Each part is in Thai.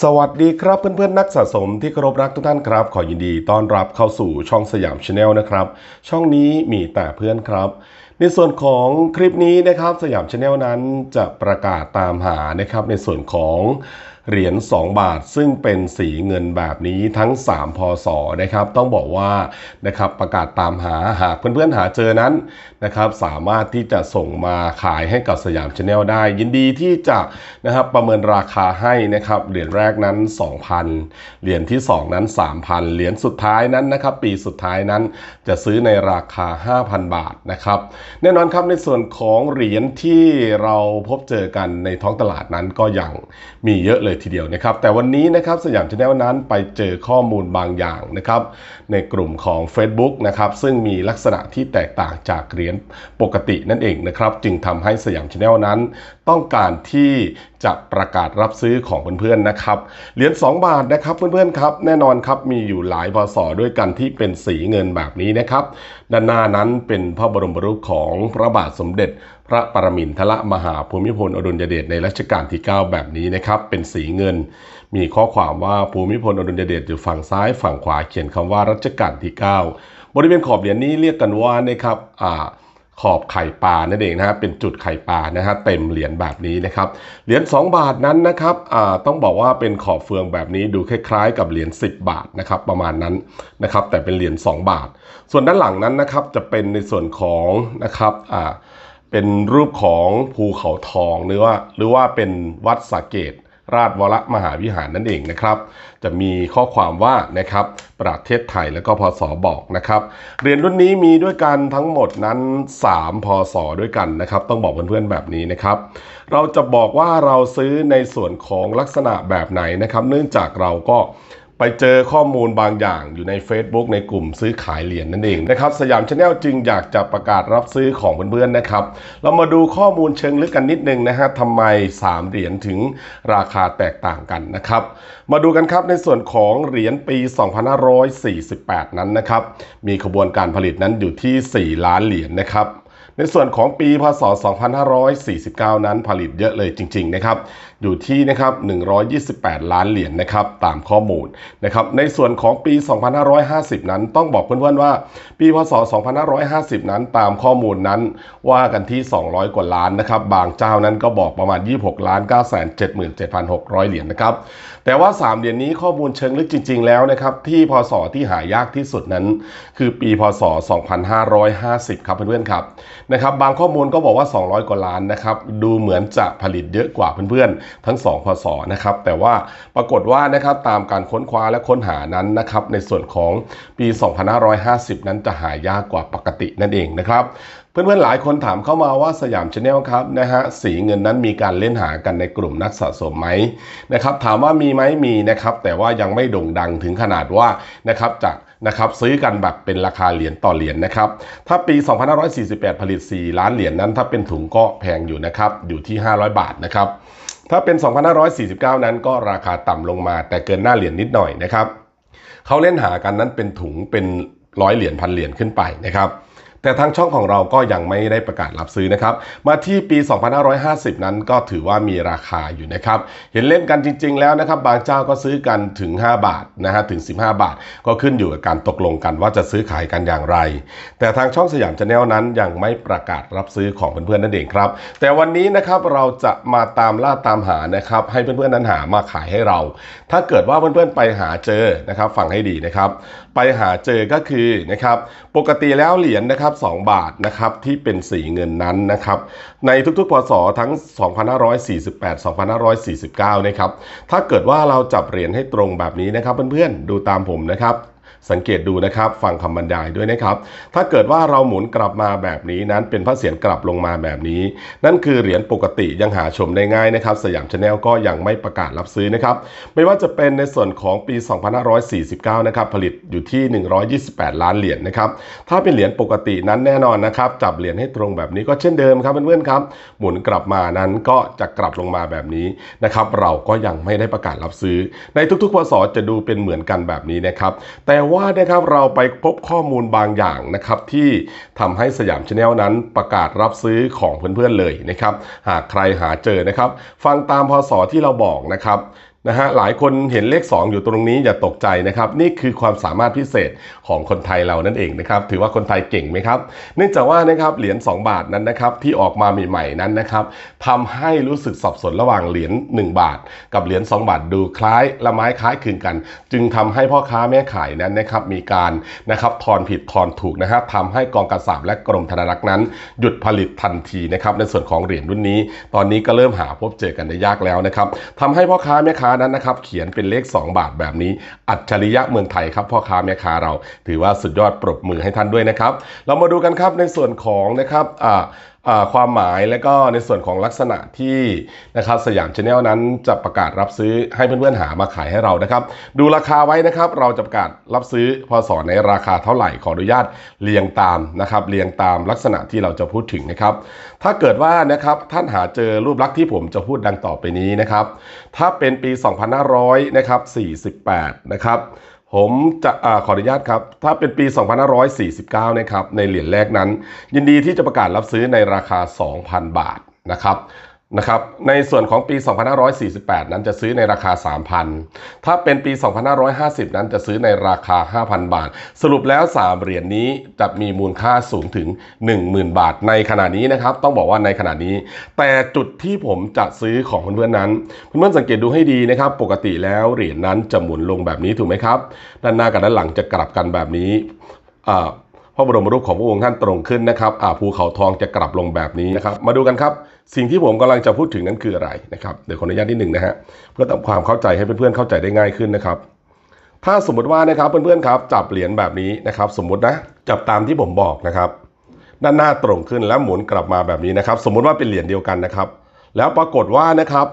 สวัสดีครับเพื่อนๆ นักสะสมที่เคารพรักทุกท่านครับ ขอยินดีต้อนรับเข้าสู่ช่องสยามชาแนลนะครับ ช่องนี้มีแต่เพื่อนครับ ในส่วนของคลิปนี้นะครับสยามชาแนลนั้นจะประกาศตามหานะครับในส่วนของเหรียญ2 บาทซึ่งเป็นสีเงินแบบนี้ทั้ง 3 พศนะครับ ต้องบอกว่านะครับประกาศตามหาหากเพื่อนๆหาเจอนั้นนะครับ สามารถที่จะส่งมาขายให้กับสยามชาแนลได้ ยินดีที่จะนะครับประเมินราคาให้นะครับเหรียญแรกนั้น 2,000 เหรียญที่ 2 นั้น 3,000 เหรียญสุดท้ายนั้นนะครับ ปีสุดท้ายนั้นจะซื้อในราคา 5,000 บาทนะครับแน่นอนครับในส่วนของเหรียญที่เราพบเจอกันในท้องตลาดนั้นก็ยังมีเยอะเลยทีเดียวนะครับ แต่วันนี้นะครับสยามชาแนลนั้นไปเจอข้อมูลบางอย่างนะครับในกลุ่มของ Facebook นะครับซึ่งมีลักษณะที่แตกต่างจากเหรียญปกตินั่นเองนะครับจึงทำให้สยามชาแนลนั้น ต้องการที่ จะประกาศรับซื้อของเพื่อนๆนะครับ เหรียญ2บาทนะครับเพื่อนๆครับ แน่นอนครับมีอยู่หลายพศด้วยกันที่เป็นสีเงินแบบนี้นะครับ ด้านหน้านั้นเป็นพระบรมรูปของพระบาทสมเด็จ พระปรมินทรมหาภูมิพลอดุลยเดชในรัชกาลที่ 9 แบบนี้นะครับ เป็นสีเงิน มีข้อความว่าภูมิพลอดุลยเดชอยู่ฝั่งซ้าย ฝั่งขวาเขียนคำว่ารัชกาลที่ 9 บริเวณขอบเหรียญนี้เรียกกันว่านะครับอ่า ขอบไข่ปลานั่นเองนะฮะเป็นจุดไข่ปลานะฮะเต็มเหรียญแบบนี้นะครับเหรียญ2 บาทนั้นนะครับต้องบอกว่าเป็นขอบเฟืองแบบนี้ดูคล้ายๆ กับเหรียญ10 บาทนะครับประมาณนั้นนะครับแต่เป็นเหรียญ2 บาท ส่วนด้านหลังนั้นนะครับจะเป็นในส่วนของนะครับเป็นรูปของภูเขาทองหรือว่าหรือว่าเป็นวัดสาเกต ราชวรมหาวิหารนั่นเองนะครับ จะมีข้อความว่านะครับประเทศไทยและก็พศบอกนะครับ เรียนรุ่นนี้มีด้วยกันทั้งหมดนั้น 3 พศด้วยกันนะครับ ต้องบอกเพื่อนๆแบบนี้นะครับ เราจะบอกว่าเราซื้อในส่วนของลักษณะแบบไหนนะครับ เนื่องจากเราก็ ไปเจอข้อมูลบางอย่างอยู่ใน Facebook ในกลุ่มซื้อขายเหรียญนั่นเองนะครับสยามชาแนลจึงอยากจะประกาศรับซื้อของเพื่อนๆนะครับ เรามาดูข้อมูลเชิงลึกกันนิดนึงนะฮะทำไม 3 เหรียญถึงราคาแตกต่างกันนะครับ มาดูกันครับในส่วนของเหรียญปี 2548 นั้นนะครับมีขบวนการผลิตนั้นอยู่ที่ 4 ล้านเหรียญนะครับในส่วนของปีพศ 2549 นั้นผลิตเยอะเลยจริง ๆ นะครับ อยู่ที่นะครับ 128 ล้านเหรียญนะครับ ตามข้อมูลนะครับ ในส่วนของปี 2550 นั้น ต้องบอกเพื่อนๆว่า ปีพศ 2550 นั้น ตามข้อมูลนั้น ว่ากันที่ 200 กว่าล้านนะครับ บางเจ้านั้นก็บอกประมาณ 26 ล้าน 9 7 7 6 0 0 เหรียญนะครับ แต่ว่า 3 เหรียญนี้ข้อมูลเชิงลึกจริง ๆ แล้วนะครับ ที่พศที่หายากที่สุดนั้น คือปี พศ 2550 ครับเพื่อนๆครับ นะครับ บางข้อมูลก็บอกว่า 200 กว่าล้านนะครับ ดูเหมือนจะผลิตเยอะกว่าเพื่อนๆทั้ง 2 พศนะครับแต่ว่าปรากฏว่านะครับตามการค้นคว้าและค้นหานั้นนะครับในส่วนของปี 2550 นั้นจะหายากกว่าปกตินั่นเองนะครับเพื่อนๆหลายคนถามเข้ามาว่าสยามชาแนลครับนะฮะสีเงินนั้นมีการเล่นหากันในกลุ่มนักสะสมไหมนะครับถามว่ามีไหมมีนะครับแต่ว่ายังไม่โด่งดังถึงขนาดว่านะครับจะนะครับซื้อกันแบบเป็นราคาเหรียญต่อเหรียญนะครับถ้าปี 2548 ผลิต 4 ล้านเหรียญนั้น ถ้าเป็นถุงก็แพงอยู่นะครับอยู่ที่ 500 บาทนะครับ ถ้าเป็น 2549 นั้นก็ราคาต่ำลงมา แต่เกินหน้าเหรียญนิดหน่อยนะครับเขาเล่นหากันนั้นเป็นถุงเป็นร้อยเหรียญพันเหรียญขึ้นไปนะครับ แต่ทางช่องของเราก็ยังไม่ได้ประกาศรับซื้อนะครับมาที่ปี 2550 นั้นก็ถือว่ามีราคาอยู่นะครับเห็นเล่นกันจริง ๆ แล้วนะครับบางเจ้าก็ซื้อกันถึง 5 บาทนะฮะถึง 15 บาท ก็ขึ้นอยู่กับการตกลงกันว่าจะซื้อขายกันอย่างไร แต่ทางช่องสยามชาแนลนั้นยังไม่ประกาศรับซื้อของเพื่อนๆนั่นเองครับ แต่วันนี้นะครับเราจะมาตามล่าตามหานะครับให้เพื่อนๆนั้นหามาขายให้เรา ถ้าเกิดว่าเพื่อนๆไปหาเจอนะครับฟังให้ดีนะครับ ไปหาเจอก็คือนะครับปกติแล้วเหรียญนะครับ2 บาทนะครับที่เป็นสีเงินนั้นนะครับในทุกๆ พศทั้ง 2548 2549 นะครับถ้าเกิดว่าเราจับเหรียญให้ตรงแบบนี้นะครับเพื่อนๆดูตามผมนะครับ สังเกตดูนะครับ ฟังคำบรรยายด้วยนะครับ ถ้าเกิดว่าเราหมุนกลับมาแบบนี้นั้นเป็นพระเศียรกลับลงมาแบบนี้ นั่นคือเหรียญปกติยังหาชมได้ง่ายนะครับ สยามชาแนลก็ยังไม่ประกาศรับซื้อนะครับ ไม่ว่าจะเป็นในส่วนของปี 2549 นะครับ ผลิตอยู่ที่ 128 ล้านเหรียญนะครับ ถ้าเป็นเหรียญปกตินั้นแน่นอนนะครับ จับเหรียญให้ตรงแบบนี้ก็เช่นเดิมครับเพื่อนๆครับ หมุนกลับมานั้นก็จะกลับลงมาแบบนี้นะครับ เราก็ยังไม่ได้ประกาศรับซื้อ ในทุกๆพศจะดูเป็นเหมือนกันแบบนี้นะครับ แต่ว่านะครับเราไปพบข้อมูลบางอย่างนะครับที่ทำให้สยามชาแนลนั้นประกาศรับซื้อของเพื่อนๆเลยนะครับ หากใครหาเจอนะครับ ฟังตามพศที่เราบอกนะครับ นะฮะหลายคนเห็นเลข 2 อยู่ตรงนี้อย่าตกใจนะครับ นี่คือความสามารถพิเศษของคนไทยเรานั่นเองนะครับ ถือว่าคนไทยเก่งไหมครับ เนื่องจากว่านะครับเหรียญ2 บาทนั้นนะครับที่ออกมาใหม่ๆนั้นนะครับทำให้รู้สึกสับสนระหว่างเหรียญ1 บาท กับเหรียญ2 บาทดูคล้ายละไม้คล้ายคลึงกัน จึงทำให้พ่อค้าแม่ขายนั้นนะครับมีการนะครับทอนผิดทอนถูกนะครับทำให้กองกระสาบและกรมธนารักษ์นั้น หยุดผลิตทันทีนะครับในส่วนของเหรียญรุ่นนี้ ตอนนี้ก็เริ่มหาพบเจอกันได้ยากแล้วนะครับทำให้พ่อค้าแม่ค้านั้นนะครับเขียนเป็นเลข 2 บาทแบบนี้ อัจฉริยะเมืองไทยครับพ่อค้าแม่ค้าเรา ถือว่าสุดยอดปรบมือให้ท่านด้วยนะครับ เรามาดูกันครับในส่วนของนะครับอ่าความหมายและก็ในส่วนของลักษณะที่นะครับสยามชาแนลนั้นจะประกาศรับซื้อให้เพื่อนๆหามาขายให้เรานะครับ ดูราคาไว้นะครับ เราจะประกาศรับซื้อพศในราคาเท่าไหร่ขออนุญาตเรียงตามนะครับเรียงตามลักษณะที่เราจะพูดถึงนะครับ ถ้าเกิดว่านะครับท่านหาเจอรูปลักษณ์ที่ผมจะพูดดังต่อไปนี้นะครับ ถ้าเป็นปี 2500นะครับ48นะครับ ผมจะอขออนุญาตครับ ถ้าเป็นปี 2549 นะครับ ในเหรียญแรกนั้น ยินดีที่จะประกาศรับซื้อในราคา 2,000 บาทนะครับ นะครับในส่วนของปี 2548 นั้นจะซื้อในราคา 3,000 ถ้าเป็นปี 2550 นั้นจะซื้อในราคา 5,000 บาท สรุปแล้ว 3 เหรียญนี้จะมีมูลค่าสูงถึง 10,000 บาท ในขณะนี้นะครับ ต้องบอกว่าในขณะนี้ แต่จุดที่ผมจะซื้อของเพื่อนๆนั้น เพื่อนๆสังเกตดูให้ดีนะครับ ปกติแล้วเหรียญนั้นจะหมุนลงแบบนี้ถูกไหมครับ ด้านหน้ากับด้านหลังจะกลับกันแบบนี้ ระบรมรูปของพระองค์ท่านตรงขึ้นนะครับอ่าภูเขาทองจะกลับลงแบบนี้นะครับ มาดูกันครับ สิ่งที่ผมกำลังจะพูดถึงนั้นคืออะไรนะครับ เดี๋ยวขออนุญาตนิดหนึ่งนะฮะ เพื่อทำความเข้าใจให้เพื่อนๆเข้าใจได้ง่ายขึ้นนะครับ ถ้าสมมติว่านะครับเพื่อนๆครับ จับเหรียญแบบนี้นะครับ สมมุตินะ จับตามที่ผมบอกนะครับ ด้านหน้าตรงขึ้นแล้วหมุนกลับมาแบบนี้นะครับ สมมุติว่าเป็นเหรียญเดียวกันนะครับ แล้วปรากฏว่านะครับ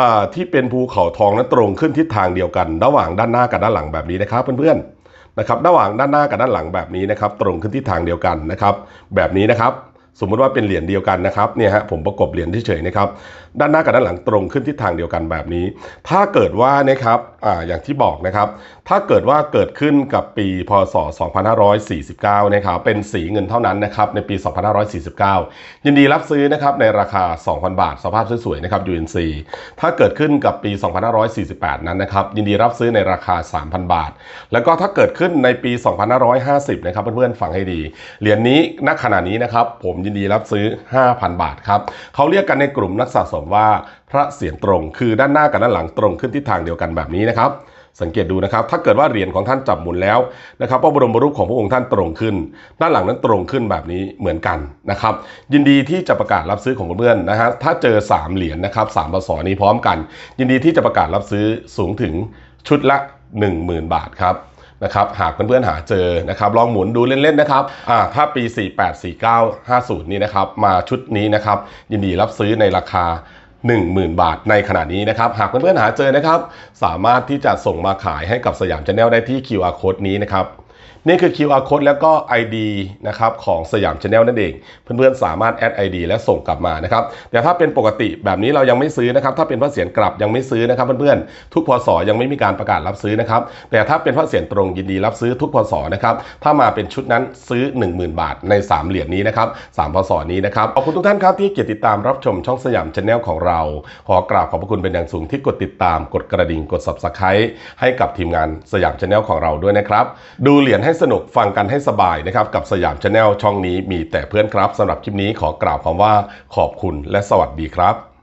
อ่าที่เป็นภูเขาทองนั้นตรงขึ้นทิศทางเดียวกัน ระหว่างด้านหน้ากับด้านหลังแบบนี้นะครับเพื่อนๆ นะครับระหว่างด้านหน้ากับด้านหลังแบบนี้นะครับ ตรงขึ้นทิศทางเดียวกันนะครับ แบบนี้นะครับ สมมุติว่าเป็นเหรียญเดียวกันนะครับเนี่ยฮะผมประกบเหรียญเฉยๆนะครับด้านหน้ากับด้านหลังตรงขึ้นทิศทางเดียวกันแบบนี้ ถ้าเกิดว่านะครับอ่าอย่างที่บอกนะครับ ถ้าเกิดว่าเกิดขึ้นกับปีพศ 2549 นะครับเป็นสีเงินเท่านั้นนะครับในปี 2549 ยินดีรับซื้อนะครับในราคา 2,000 บาท สภาพสวยๆนะครับ UNC ถ้าเกิดขึ้นกับปี 2548 นั้นนะครับยินดีรับซื้อในราคา 3,000 บาท แล้วก็ถ้าเกิดขึ้นในปี 2550 นะครับเพื่อนๆฟังให้ดีเหรียญนี้ณขณะนี้นะครับผมยินดีรับซื้อ 5,000 บาทครับเขาเรียกกันในกลุ่มนักสะสมว่าพระเสียรตรง คือด้านหน้ากับด้านหลังตรงขึ้นทิศทางเดียวกันแบบนี้นะครับสังเกตดูนะครับ ถ้าเกิดว่าเหรียญของท่านจับหมุนแล้วนะครับพระบรมรูปของพระองค์ท่านตรงขึ้น ด้านหลังนั้นตรงขึ้นแบบนี้เหมือนกันนะครับ ยินดีที่จะประกาศรับซื้อของเพื่อนนะฮะถ้าเจอ 3 เหรียญนะครับสามปศนี้พร้อมกัน ยินดีที่จะประกาศรับซื้อสูงถึงชุดละ 10,000 บาทครับ นะครับหากเพื่อนๆหาเจอนะครับลองหมุนดูเล่นๆนะครับอ่าถ้าปี 48 49 50 นี่นะครับมาชุดนี้นะครับยินดีรับซื้อในราคา 10,000 บาทในขณะนี้นะครับ หากเพื่อนๆหาเจอนะครับ สามารถที่จะส่งมาขายให้กับสยามชาแนลได้ที่ QR code นี้นะครับ นี่คือ QR code แล้วก็ ID นะครับของสยามชาแนลนั่นเอง เพื่อนๆสามารถแอด ID และส่งกลับมานะครับแต่ถ้าเป็นปกติแบบนี้เรายังไม่ซื้อนะครับถ้าเป็นพระเสียรกลับยังไม่ซื้อนะครับเพื่อนๆทุกพศยังไม่มีการประกาศรับซื้อนะครับแต่ถ้าเป็นพระเสียรตรงยินดีรับซื้อทุกพศนะครับถ้ามาเป็นชุดนั้นซื้อ 10,000 บาทใน 3 เหรียญนี้นะครับ3พศนี้นะครับขอบคุณทุกท่านครับที่เกียรติดตามรับชมช่องสยามชาแนลของเรา ขอกราบขอบพระคุณเป็นอย่างสูงที่กดติดตามกดกระดิ่งกด subscribe ให้กับทีมงานสยามชาแนลของเราด้วยนะครับดูเหรียญให้สนุกฟังกันให้สบายนะครับ กับสยามชาแนลช่องนี้มีแต่เพื่อนครับสำหรับคลิปนี้ขอกราบคำว่าขอบคุณและสวัสดีครับ